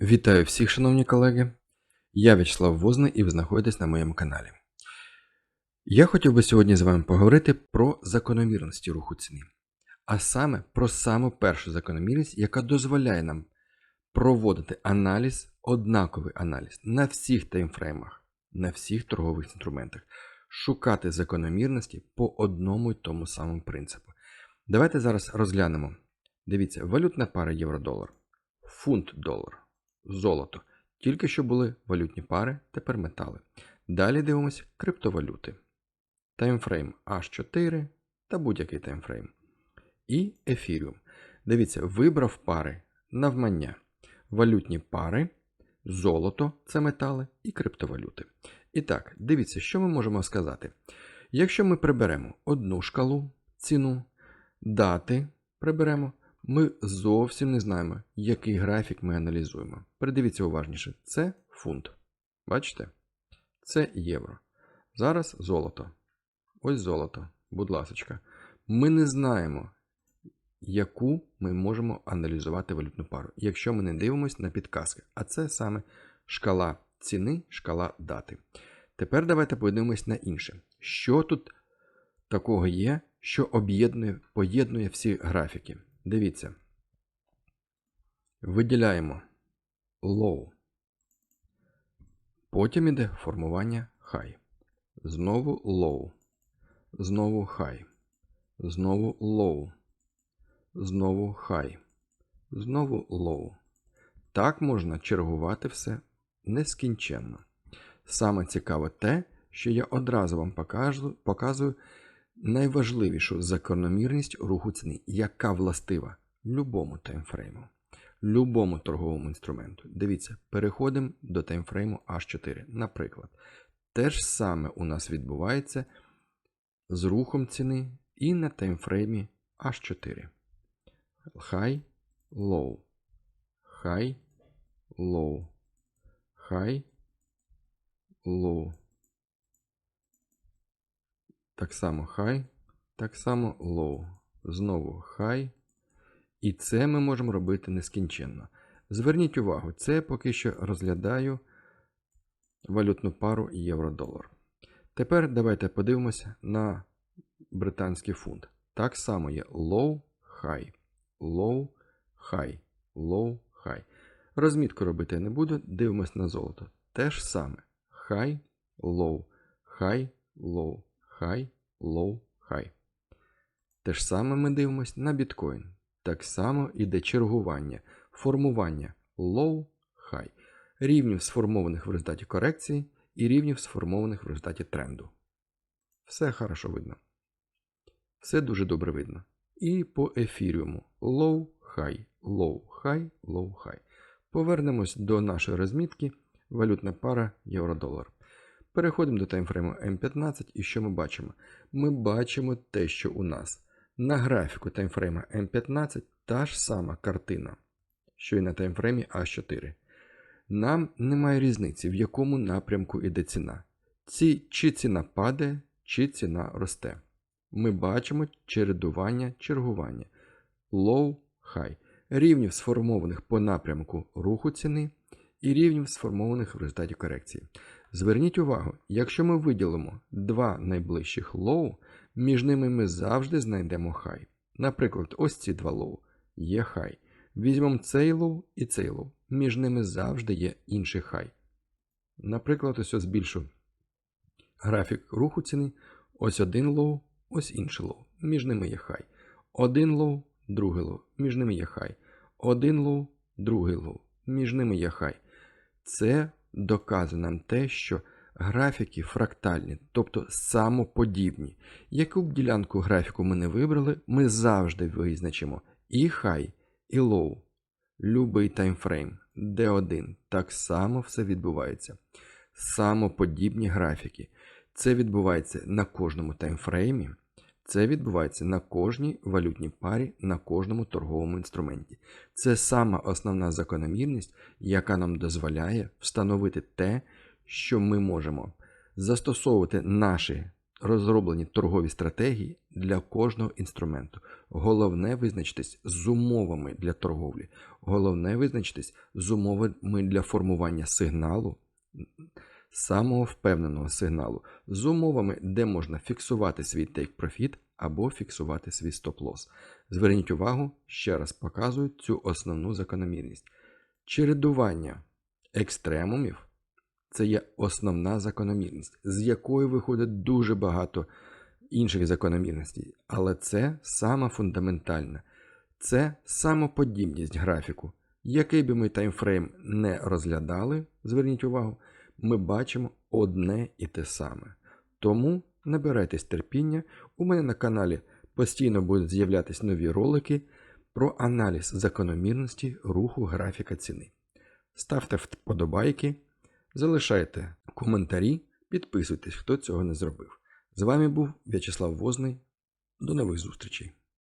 Вітаю всіх, шановні колеги. Я В'ячеслав Возний і ви знаходитесь на моєму каналі. Я хотів би сьогодні з вами поговорити про закономірності руху ціни, а саме про саму першу закономірність, яка дозволяє нам проводити аналіз, однаковий аналіз на всіх таймфреймах, на всіх торгових інструментах, шукати закономірності по одному й тому самому принципу. Давайте зараз розглянемо. Дивіться, валютна пара євро-долар, фунт-долар золото. Тільки що були валютні пари, тепер метали. Далі дивимося криптовалюти. Таймфрейм H4 та будь-який таймфрейм. І ефіріум. Дивіться, вибрав пари навмання. Валютні пари, золото це метали і криптовалюти. І так, дивіться, що ми можемо сказати. Якщо ми приберемо одну шкалу ціну, дати приберемо, ми зовсім не знаємо, який графік ми аналізуємо. Передивіться уважніше, це фунт. Бачите? Це євро. Зараз золото. Ось золото. Будь ласочка. Ми не знаємо, яку ми можемо аналізувати валютну пару, якщо ми не дивимося на підказки. А це саме шкала ціни, шкала дати. Тепер давайте подивимось на інше. Що тут такого є, що об'єднує, поєднує всі графіки? Дивіться. Виділяємо low. Потім іде формування high. Знову low. Знову high. Знову low. Знову high. Знову low. Так можна чергувати все нескінченно. Саме цікаве те, що я одразу вам покажу, показую найважливішу закономірність руху ціни, яка властива любому таймфрейму, любому торговому інструменту. Дивіться, переходимо до таймфрейму H4. Наприклад, те ж саме у нас відбувається з рухом ціни і на таймфреймі H4. High, low, high, low, high, low. Так само high, так само low. Знову high. І це ми можемо робити нескінченно. Зверніть увагу, це поки що розглядаю валютну пару євро-долар. Тепер давайте подивимося на британський фунт. Так само є low, high, low, high, low, high. Розмітку робити я не буду, дивимось на золото. Те ж саме. High, low, high, low, high, low, high. Те ж саме ми дивимося на біткоін. Так само іде чергування, формування low, high, рівнів сформованих в результаті корекції і рівнів сформованих в результаті тренду. Все хорошо видно. Все дуже добре видно. І по ефіріуму low, high, low, high, low, high. Повернемось до нашої розмітки валютна пара євро-долар. Переходимо до таймфрейму М15 і що ми бачимо? Ми бачимо те, що у нас на графіку таймфрейма М15 та ж сама картина, що і на таймфреймі А4. Нам немає різниці, в якому напрямку йде ціна. Ці, чи ціна падає, чи ціна росте. Ми бачимо чередування чергування. Low, high. Рівнів сформованих по напрямку руху ціни і рівнів сформованих в результаті корекції. Зверніть увагу, якщо ми виділимо два найближчих low, між ними ми завжди знайдемо high. Наприклад, ось ці два low є high. Візьмемо цей low і цей low. Між ними завжди є інший high. Наприклад, ось ось збільшу графік руху ціни. Ось один low, ось інший low. Між ними є high. Один low, другий low. Між ними є high. Один low, другий low. Між ними є high. Це доказує нам те, що графіки фрактальні, тобто самоподібні. Яку б ділянку графіку ми не вибрали, ми завжди визначимо і high, і low. Любий таймфрейм, D1, так само все відбувається. Самоподібні графіки. Це відбувається на кожному таймфреймі. Це відбувається на кожній валютній парі, на кожному торговому інструменті. Це сама основна закономірність, яка нам дозволяє встановити те, що ми можемо застосовувати наші розроблені торгові стратегії для кожного інструменту. Головне визначитись з умовами для торговлі. Головне визначитись з умовами для формування сигналу, самого впевненого сигналу, з умовами, де можна фіксувати свій take profit або фіксувати свій стоп-лосс. Зверніть увагу, ще раз показую цю основну закономірність. Чередування екстремумів це є основна закономірність, з якої виходить дуже багато інших закономірностей. Але це сама фундаментальна. Це самоподібність графіку. Який би ми таймфрейм не розглядали, зверніть увагу, ми бачимо одне і те саме. Тому набирайтесь терпіння. У мене на каналі постійно будуть з'являтися нові ролики про аналіз закономірності руху графіка ціни. Ставте вподобайки, залишайте коментарі, підписуйтесь, хто цього не зробив. З вами був В'ячеслав Возний. До нових зустрічей!